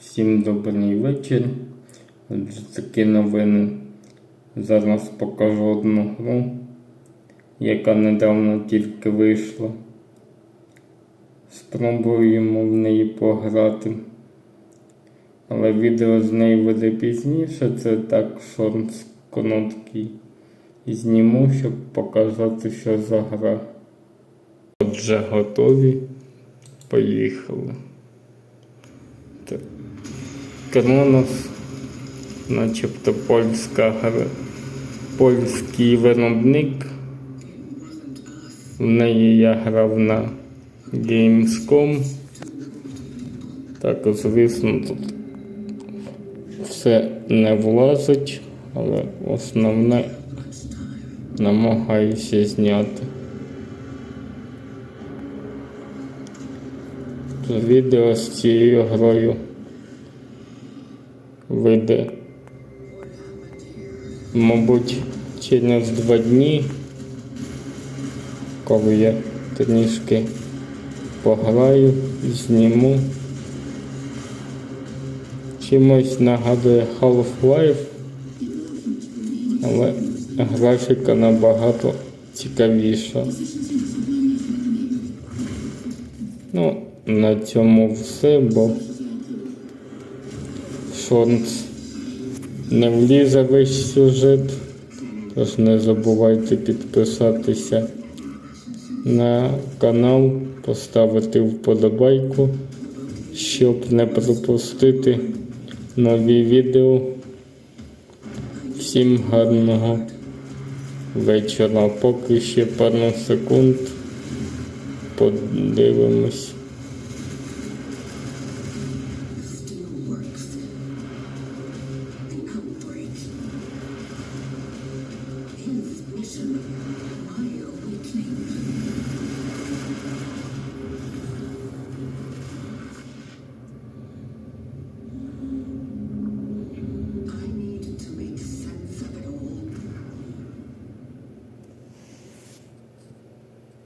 Всім добрий вечір. Такі новини. Зараз покажу одну гру, яка недавно тільки вийшла. Спробуємо в неї пограти. Але відео з неї буде пізніше, це так шорт короткий. Зніму, щоб показати, що за гра. Отже, готові. Поїхали. Так. Кронос, начебто польська польський виробник. В неї я грав на Gamescom. Так, звісно, тут все не влазить, але основне намагаюся зняти. Відео з цією грою вийде, мабуть, через два дні, коли я трішки пограю, зніму. Чимось нагадує Half-Life, але графіка набагато цікавіша. Ну, на цьому все, бо шорт не влізе весь сюжет. Тож не забувайте підписатися на канал, поставити вподобайку, щоб не пропустити нові відео. Всім гарного вечора. Поки ще пару секунд. Подивимось.